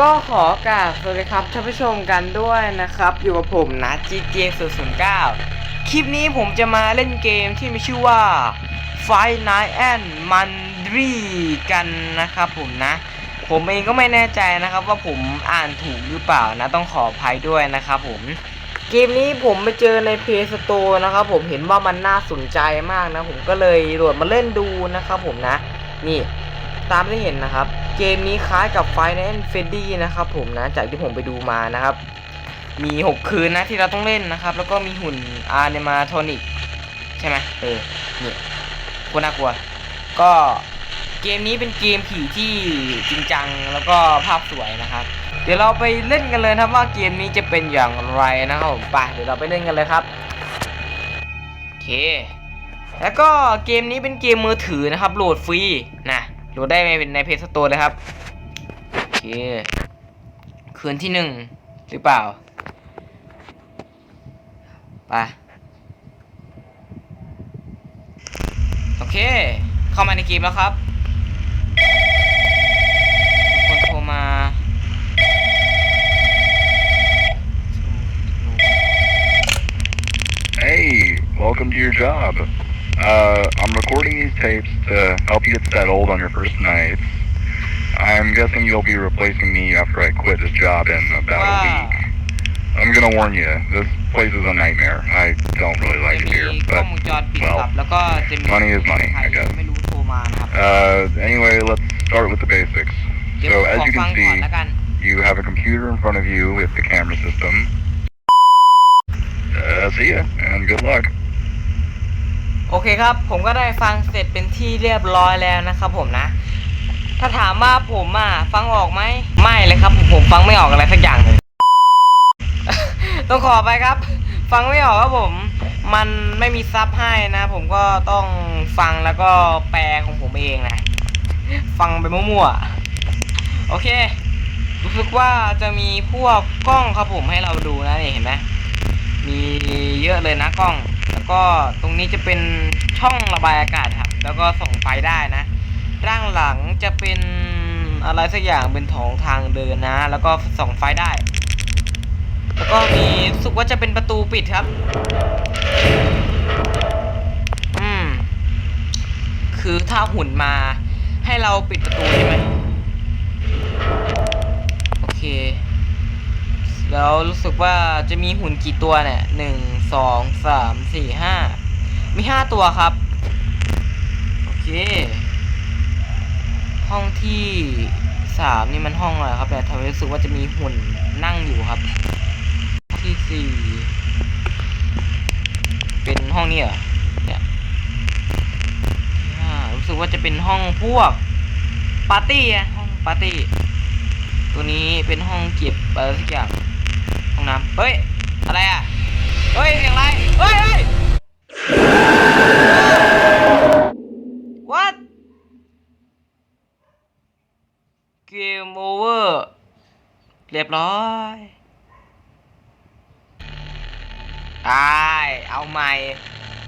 ก็ขอกราบสวัสดีครับท่านผู้ชมกันด้วยนะครับ อยู่กับผมนะ GJ 0 0 9 คลิปนี้ผมจะมาเล่นเกมที่มีชื่อว่า Five Night and Mandry กันนะครับผมนะ ผมเองก็ไม่แน่ใจนะครับว่าผมอ่านถูกหรือเปล่านะ ต้องขออภัยด้วยนะครับผมเกมนี้ผมไปเจอใน Play Store นะครับผมเห็นว่ามันน่าสนใจมากนะ ผมก็เลยโหลดมาเล่นดูนะครับผมนะ นี่ ตามที่เห็นนะครับ เกมนี้คล้ายกับ Final Fantasy นะครับผมนะจากที่ผมไปดูมานะครับ มี 6 คืนนะที่เราต้องเล่นนะครับ แล้วก็มีหุ่น a n i m a t o n i c ใช่ไหมเออนี่โคตรน่ากลัว ก็เกมนี้เป็นเกมผีที่จริงจังแล้วก็ภาพสวยนะครับ เดี๋ยวเราไปเล่นกันเลยนะครับว่าเกมนี้จะเป็นอย่างไรนะครับผมไปเดี๋ยวเราไปเล่นกันเลยครับโอเคแล้วก็เกมนี้เป็นเกมมือถือนะครับโหลดฟรีนะ โหลดได้ในเพจสโตร์เลยครับโอเคคืนที่หนึ่งหรือเปล่าไปโอเค เข้ามาในเกมแล้วครับ คนโทรมา Hey, welcome to your job. Uh, I'm recording these tapes to help you get settled on your first night. I'm guessing you'll be replacing me after I quit this job in about Wow. a week. I'm gonna warn you, this place is a nightmare. I don't really จะ like it มี here, กล้อง but วงจรปิดครับแล้วก็จะมี money is money, ใคร I guess. ไม่รู้โทรมานะครับ uh, anyway, let's start with the basics. เดี๋ยว So ผม as ขอ you ฟัง can ก่อน see, แล้วกัน you have a computer in front of you with the camera system. Uh, see ya, and good luck. โอเคครับ ผมก็ได้ฟังเสร็จเป็นที่เรียบร้อยแล้วนะครับผมนะ ถ้าถามว่าผมอะฟังออกไหมไม่เลยครับผมผมฟังไม่ออกอะไรสักอย่างเลย ต้องขอไปครับ ฟังไม่ออกครับผม มันไม่มีซับให้นะ ผมก็ต้องฟังแล้วก็แปลของผมเองนะ ฟังไปมั่วๆ โอเค รู้สึกว่าจะมีพวกกล้องครับผมให้เราดูนะนี่เห็นไหมมีเยอะเลยนะกล้อง แล้วก็ตรงนี้จะเป็นช่องระบายอากาศครับ แล้วก็ส่งไฟได้นะ ด้านหลังจะเป็นอะไรสักอย่างเป็นถองทางเดินนะ แล้วก็ส่องไฟได้ แล้วก็มีสึกว่าจะเป็นประตูปิดครับ อืม คือถ้าหุ่นมาให้เราปิดประตูใช่ไหมโอเค แล้วรู้สึกว่าจะมีหุ่นกี่ตัวเนี่ยหนึ่งสองสามสี่ห้ามีห้าตัวครับ โอเค ห้องที่สามนี่มันห้องอะไรครับเนี่ทำให้รู้สึกว่าจะมีหุ่นนั่งอยู่ครับห้องที่สี่เป็นห้องนี้เหรอเนี่ยห้ารู้สึกว่าจะเป็นห้องพวกปาร์ตี้อะห้องปาร์ตี้ตัวนี้เป็นห้องเก็บอะไรสักอย่าง ห้องน้ำเฮ้ย อะไรอะ เฮ้ย เสียงอะไร เฮ้ยเฮ้ย what game over เรียบร้อยตายเอาใหม่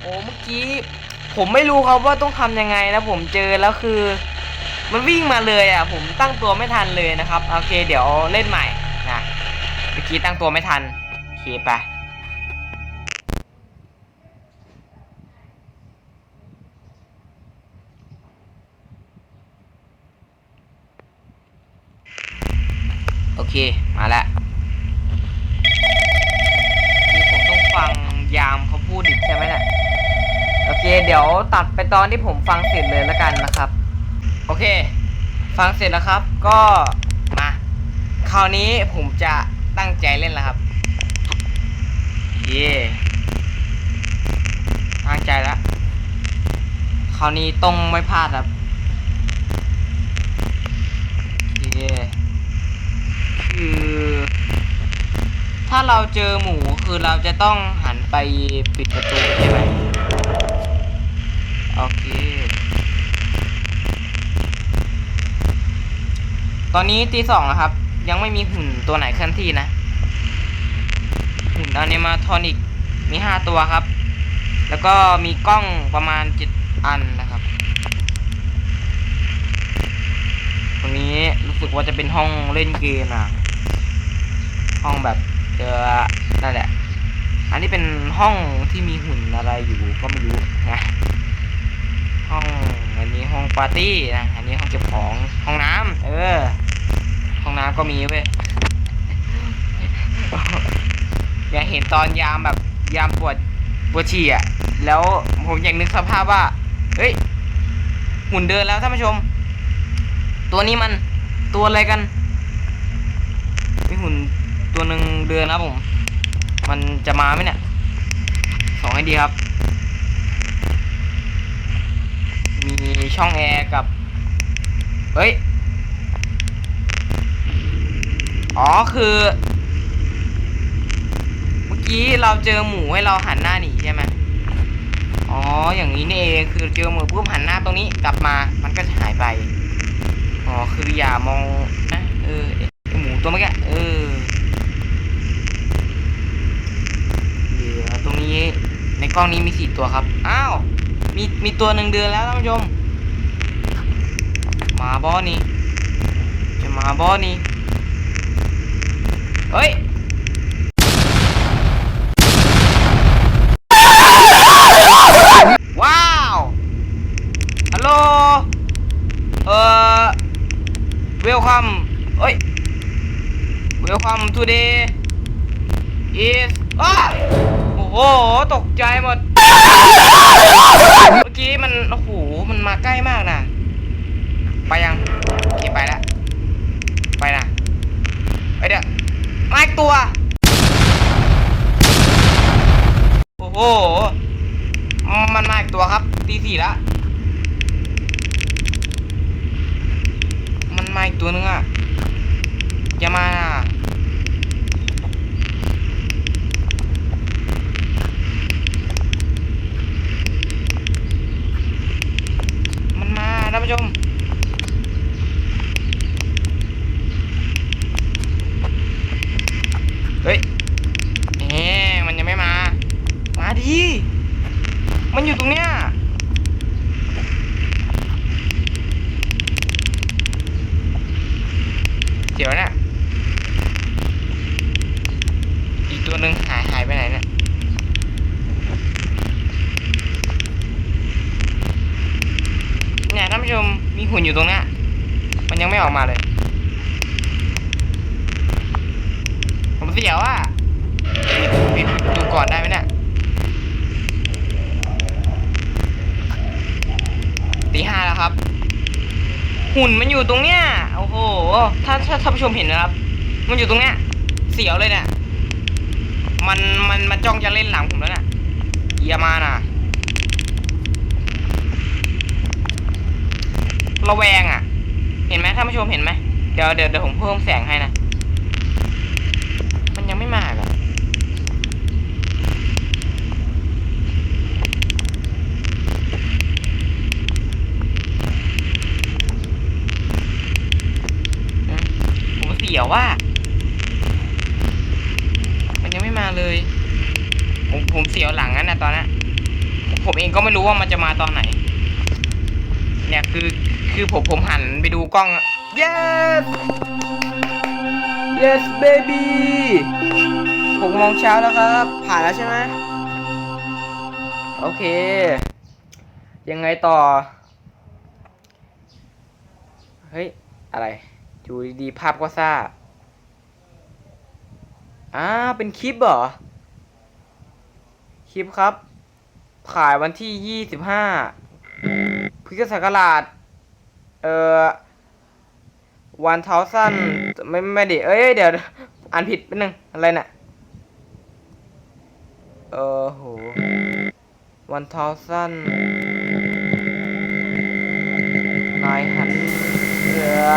โอ้เมื่อกี้ ผมไม่รู้ครับว่าต้องทำยังไงนะผมเจอแล้วคือ มันวิ่งมาเลยอะ ผมตั้งตัวไม่ทันเลยนะครับ โอเค เดี๋ยวเล่นใหม่ นะเมื่อกี้ตั้งตัวไม่ทันโอเคไปโอเค มาแล้วคือผมต้องฟังยามเขาพูดอีกใช่ไหมเนี่ยโอเค เดี๋ยวตัดไปตอนที่ผมฟังเสร็จเลยแล้วกันนะครับ โอเค ฟังเสร็จแล้วครับ ก็มา คราวนี้ผมจะ ตั้งใจเล่นแล้วครับ เย่ตั้งใจแล้วคราวนี้ต้องไม่พลาดครับ เย่คือ ถ้าเราเจอหมูคือเราจะต้องหันไปปิดประตูใช่ไหมโอเค ตอนนี้ตีสองแล้วครับ ยังไม่มีหุ่นตัวไหนเคลื่อนที่นะ หุ่นอนิมาทอนิกมีห้าตัวครับ แล้วก็มีกล้องประมาณเจ็ดอันนะครับตรงนี้รู้สึกว่าจะเป็นห้องเล่นเกมนะห้องแบบเจอนั่นแหละ อันนี้เป็นห้องที่มีหุ่นอะไรอยู่ก็ไม่รู้นะห้องอันนี้ห้องปาร์ตี้นะ อันนี้ห้องเก็บของห้องน้ำเออ ห้องน้ำก็มีเว้ยอยากเห็นตอนยามแบบยามปวดปวดฉี่อะ แล้วผมอยากนึกสภาพว่า เฮ้ย หุ่นเดินแล้วท่านผู้ชม ตัวนี้มันตัวอะไรกันมีหุ่นตัวหนึ่งเดินแล้วผม มันจะมาไหมเนี่ยสองให้ดีครับ มีช่องแอร์กับ เฮ้ย อ๋อคือ เมื่อกี้เราเจอหมูให้เราหันหน้าหนีใช่ไหมอ๋อ อย่างนี้นี่เองคือเจอหมูปุ๊บหันหน้าตรงนี้กลับมา มันก็จะหายไป อ๋อ คืออย่ามองนะเออหมูตัวเมื่อกี้เออเหลือตรงนี้ในกล้องนี้มีสี่ตัวครับ อ้าว มีมีตัวหนึ่งเดือนแล้วท่านผู้ชม มาบอนี่จะมาบอนี่ เฮ้ย ว้าว ฮัลโหล เอ่อ welcome เอ้ย welcome today is อ้าโอ้โห ตกใจหมด เมื่อกี้มัน โอ้โห มันมาใกล้มากนะ ไปยังโอเคไปแล้ว ไปนะไปเดี๋ยวมาอีกตัว โอ้โห มันมาอีกตัวครับ ตีสี่แล้ว มาอีกตัวนึงอะอย่ามานะมันมาท่านผู้ชม เฮ้ยแหมมันยังไม่มา มาดิ มันอยู่ตรงเนี้ย เดี๋ยวนะอีกตัวหนึ่งหายหายไปไหนเนี่ยเนี่ยท่านผู้ชมมีหุ่นอยู่ตรงนี้มันยังไม่ออกมาเลย ผมเสียวอะปิดดูก่อนได้ไหมเนี่ยตีห้าแล้วครับ หุ่นมันอยู่ตรงนี้ ถ้าถ้าท่านผู้ชมเห็นนะครับ มันอยู่ตรงเนี้ย เสียวเลยเนี่ย มันมันมันจ้องจะเล่นหลังผมแล้วเนี่ยอย่ามาน่ะระแวงอะ เห็นไหมท่านผู้ชมเห็นไหมเดี๋ยวเดี๋ยวเดี๋ยวผมเพิ่มแสงให้นะ มันยังไม่มาอะ อืมผมเสีย วว่า มันยังไม่มาเลย ผมผมเสียวหลังนั้นนะตอนนั้นผมเองก็ไม่รู้ว่ามันจะมาตอนไหน เนี่ยคือคือผมผมหันไปดูกล้อง yes yes baby หกโมงเช้าแล้วครับ ผ่านแล้วใช่ไหมโอเค ยังไงต่อ เฮ้ย อะไร อยู่ดีๆภาพก็ซ่า อ่าเป็นคลิปเหรอ คลิปครับถ่ายวันที่ยี่สิบห้าพฤศจิกราช เอ่อวันเทาสั้นไม่ไม่ดิเอ้ยเดี๋ยว อ่านผิดไปหนึ่งอะไรน่ะเออโหวันเทาสั้นนายฮันเออ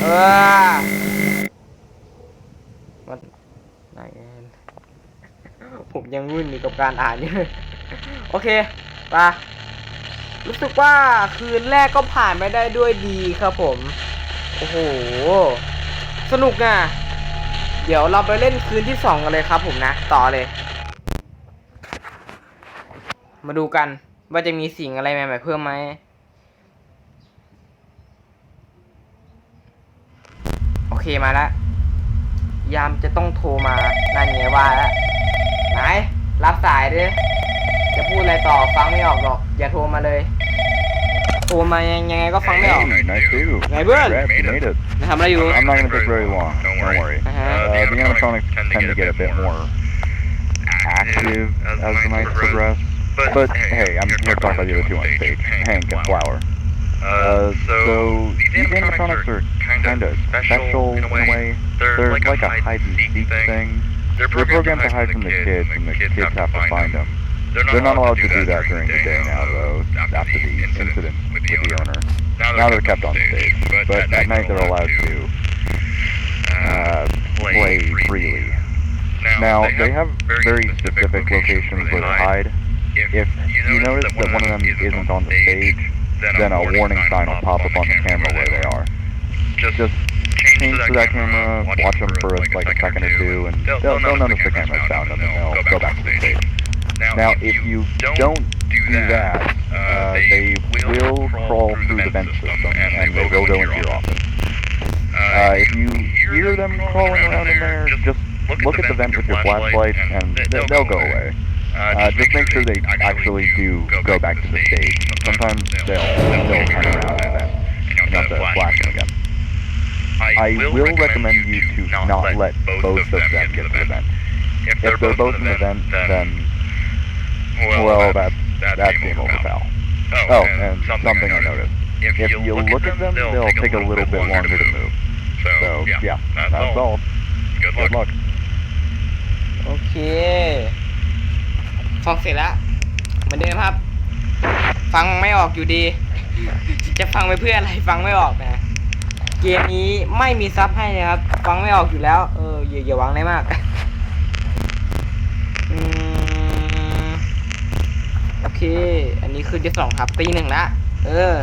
เออ ยังวุ่นอยู่กับการอ่านอยู่โอเคปะรู้สึกว่าคืนแรกก็ผ่านไปได้ด้วยดีครับผม โอ้โห สนุกอะ เดี๋ยวเราไปเล่นคืนที่สองกันเลยครับผมนะ ต่อเลย มาดูกันว่าจะมีสิ่งอะไรใหม่ๆเพิ่มไหมโอเคมาแล้วยามจะต้องโทรมา นั่นไงว่าแล้ว ไหนรับสายดิจะพูดอะไรต่อฟังไม่ออกหรอก อย่าโทรมาเลย โทรมายังยังไงก็ฟังไม่ออก Hey, nice too. Hey, bud. Congrats, you made it. นะทำอะไรอยู่ I'm not gonna take very long. Don't worry. Uh-huh. Uh, the animatronics tend to get a bit more active as the nights progress. But hey, I'm here to talk about the other two on stage, Hank and Flower. Uh, so these animatronics are kind of special in a way. They're like a hide and seek thing. They're programmed to hide from the kids, and the kids have to find them. They're not allowed to do that during the day now, though, after the incident with the owner. Now they're kept on stage, but at night they're allowed to uh, play freely. Now, they have very specific locations where they hide. If you notice that one of them isn't on the stage, then a warning sign will pop up on the camera where they are. Just change to that camera, watch them for like a second or two, and they'll, they'll notice the camera's found them, and they'll go back to the stage. Now, if you don't do that, uh, they will crawl through the vent system, and they will go into your office. Uh, if you hear them crawling around in there, just look at the vent with your flashlight, and they- they'll go away. Uh, just make sure they actually do go back to the stage. Sometimes they'll they'll turn around and then you have to flash them again. I will recommend you to not let both of them get to the vent. If they're both in the vent, then well, that's that's game over, pal. Oh, and something I noticed. If you look at them, they'll take a little bit longer to move. So yeah, that's all. Good luck. โอเคฟังเสร็จแล้วเหมือนเดิมครับ ฟังไม่ออกอยู่ดี จะฟังไปเพื่ออะไรฟังไม่ออกนะ เกมนี้ไม่มีซับให้นะครับ ฟังไม่ออกอยู่แล้ว เอออย่าอย่าหวังอะไรมากอืมโอเค อันนี้คือที่สองครับตีหนึ่งละเออ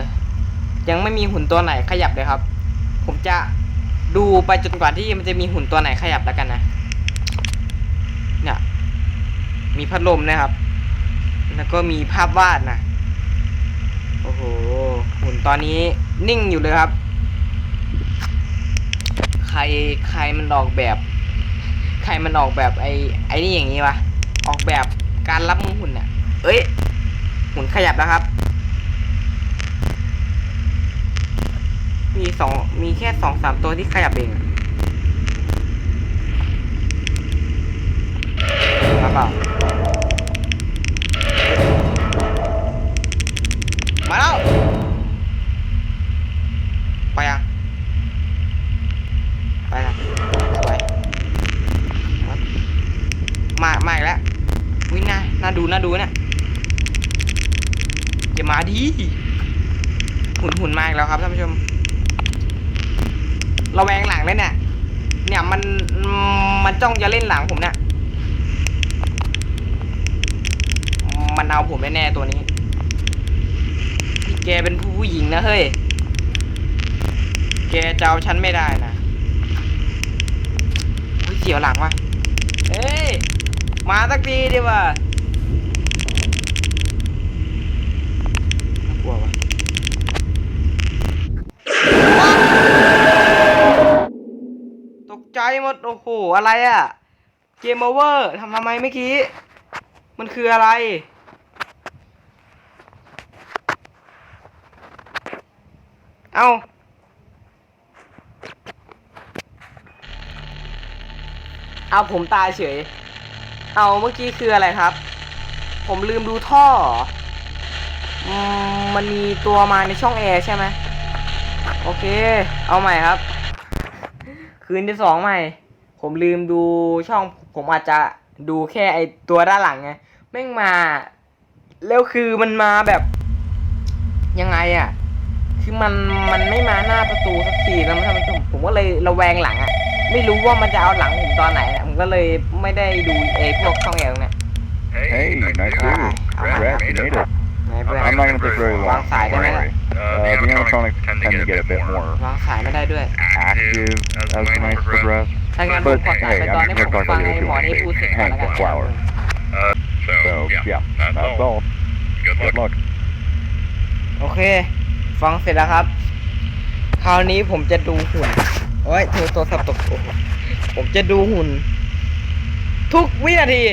ยังไม่มีหุ่นตัวไหนขยับเลยครับ ผมจะดูไปจนกว่าที่มันจะมีหุ่นตัวไหนขยับแล้วกันนะเนี่ยมีพัดลมนะครับ แล้วก็มีภาพวาดนะโอ้โหหุ่นตอนนี้นิ่งอยู่เลยครับ รใครมันออกแบบ ใครมันออกแบบไอ้ไอ้นี่อย่างนี้วะออกแบบการรับมือหุ่นเนี่ยเอ้ยหุ่นขยับแล้วครับ มีสองมีแค่สองสามตัวที่ขยับเองอะมาเปล่ามาแล้ว ไปยังไปละสวยครับมามาอีกแล้ววิ น่าดูน่าดูเนี่ยอย่ามาดีหุ่นหุ่นมากแล้วครับท่านผู้ชมระแวงหลังเลยเนี่ย เนี่ยมันมันจ้องจะเล่นหลังผมเนี่ย มันเอาผมแน่ๆตัวนี้พี่แกเป็นผู้ผู้หญิงนะเฮ้ย แกจะเอาฉันไม่ได้นะเสียวหลังวะเอ้ย มาสักทีดิว่ะน่ากลัวว่ะต มดโอ้โหอะไรอะเกมโอเวอร์ทำทำไมเมื่อกี้ มันคืออะไร เอาเอาผมตายเฉย เอาเมื่อกี้คืออะไรครับ ผมลืมดูท่อ มันมีตัวมาในช่องแอร์ใช่ไหม โอเค เอาใหม่ครับ คืนที่สองใหม่ ผมลืมดูช่องผมอาจจะดูแค่ไอตัวด้านหลังไงแม่งมา แล้วคือมันมาแบบยังไงอะ่ะ คือมันมันไม่มาหน้าประตูสักทีนะท่านผู้ชมผมก็เลยระแวงหลังอะ่ะ ไม่รู้ว่ามันจะเอาหลังผมตอนไหนอะผมก็เลยไม่ได้ดูไอ้พวกช่องแอร์ตรงเนี่ย Hey, nice too. Congrats, you made it. ไงเพื่อน I'm not gonna take very long. Wrong side, Don't isn't worry. it? Uh, the animatronics tend to get a bit more วางสายไม่ได้ด้วย active as the nights progress. ถ้างั้นผม But ขอสาย hey, ไปตอน I'm นี้ here ผ to ม talk ฟัง about the ไอ้ other หม two อ on นี่พูด stage, เสร็จก่อน Hank แล้วกัน and Flower. So yeah, that's all. Good luck. โอเค ฟังเสร็จแล้วครับ คราวนี้ผมจะดูหุ่นโอ้ยโทรโทรศัพท์ตกโอ้โหผมจะดูหุ่น ทุกวินาที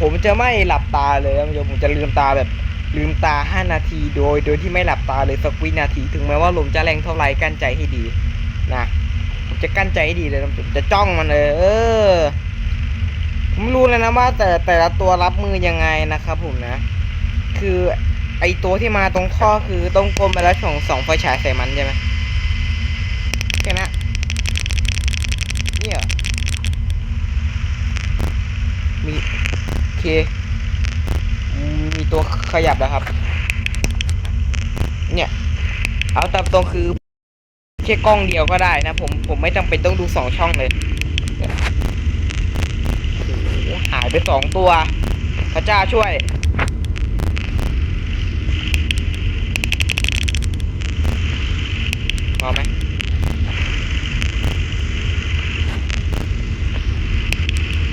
ผมจะไม่หลับตาเลยท่านผู้ชมผมจะลืมตาแบบ ลืมตา 5 นาทีโดย โดยที่ไม่หลับตาเลยสักวินาทีถึงแม้ว่าลมจะแรงเท่าไรกั้นใจให้ดีนะผมจะกั้นใจให้ดีเลยผมจะจ้องมันเลยเออผมรู้เลยนะว่า แต่แต่ละตัวรับมือยังไงนะครับผมนะ คือไอตัวที่มาตรงท่อคือต้องกลมไปแล้วส่องสองไฟฉายใส่มันใช่ไหมแค่นั้นเนี่ยเหรอมีโอเค ตัวขยับแล้วครับ เนี่ย เอาตามตรงคือแค่กล้องเดียวก็ได้นะ ผมผมไม่จำเป็นต้องดูสองช่องเลยหายไปสองตัว พระเจ้าช่วยพอไหม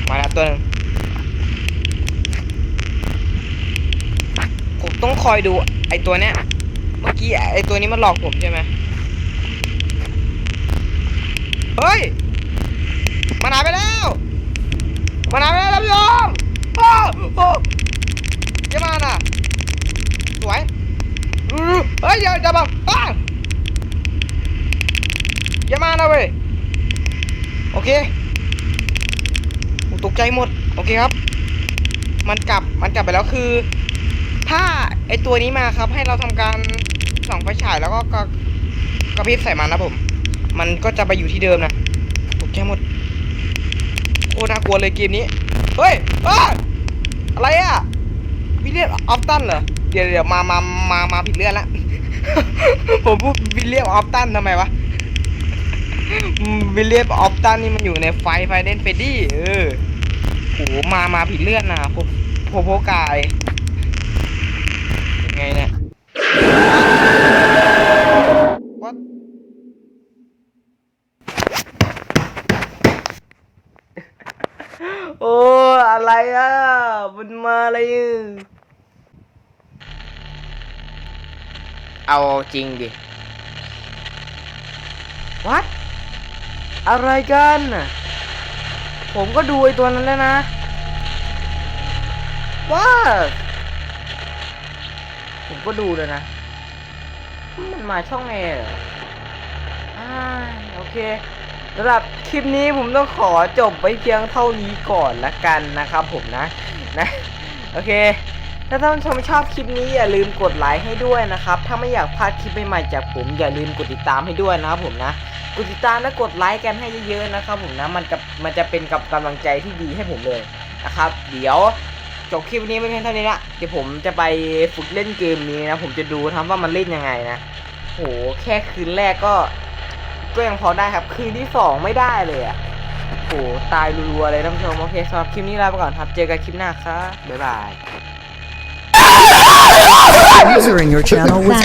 มาแล้วตัวนึงผมต้อง คอยดูไอตัวเนี้ย เมื่อกี้ไอตัวนี้มันหลอกผมใช่ไหมเฮ้ย มันหายไปแล้ว มันหายไปแล้วท่านผู้ชมโอ้โอ้อยังมาน่ะ สวยเฮ้ยอย่าอย่าบังอ้าอย่ามานะเว้ย โอเคตกใจหมด โอเคครับ มันกลับ มันกลับไปแล้วคือ ถ้าไอตัวนี้มาครับให้เราทำการส่องไฟฉายแล้วก็กระกระพริบใส่มันนะผม มันก็จะไปอยู่ที่เดิมนะตกใจหมดโอ้น่ากลัวเลยเกมนี้ เฮ้ยอะไรอะวิลเลียมออฟตันเหรอ เดี๋ยวเดี๋ยวมามามามาผิดเรื่องละผมพูดวิลเลียมออฟตันทำไมวะวิลเลียมออฟตันนี่มันอยู่ในไฟไฟเดนเฟดดี้เออโหมามาผิดเลือดนะโพโพโพกายยังไงเนี่ย What? โอ้อะไรอะมันมาอะไรอะเอาจริงดิ What? อะไรกันน่ะผมก็ดูไอตัวนั้นแล้วนะว้าผมก็ดูเลยนะ มันมาช่องเอเหรออ่าโอเค สำหรับคลิปนี้ผมต้องขอจบไว้เพียงเท่านี้ก่อนละกันนะครับผมนะนะโอเค ถ้าท่านชมชอบคลิปนี้อย่าลืมกดไลค์ให้ด้วยนะครับ ถ้าไม่อยากพลาดคลิปใหม่ๆจากผมอย่าลืมกดติดตามให้ด้วยนะครับผมนะกดติดตามและกดไลค์กันให้เยอะๆนะครับผมนะมันจะมันจะเป็นกับกำลังใจที่ดีให้ผมเลยนะครับ เดี๋ยวจบคลิปนี้ไม่เพียงเท่านี้ละเดี๋ยวผมจะไปฝึกเล่นเกมนี้นะ ผมจะดูทำว่ามันเล่นยังไงนะโหแค่คืนแรกก็ ก็ยังพอได้ครับ คืนที่สองไม่ได้เลยอะ่ะโหตายรัวๆเลยท่านผู้ชม โอเคสำหรับคลิปนี้ลาไปก่อนครับ เจอกันคลิปหน้าครับบ๊ายบาย User in your channel was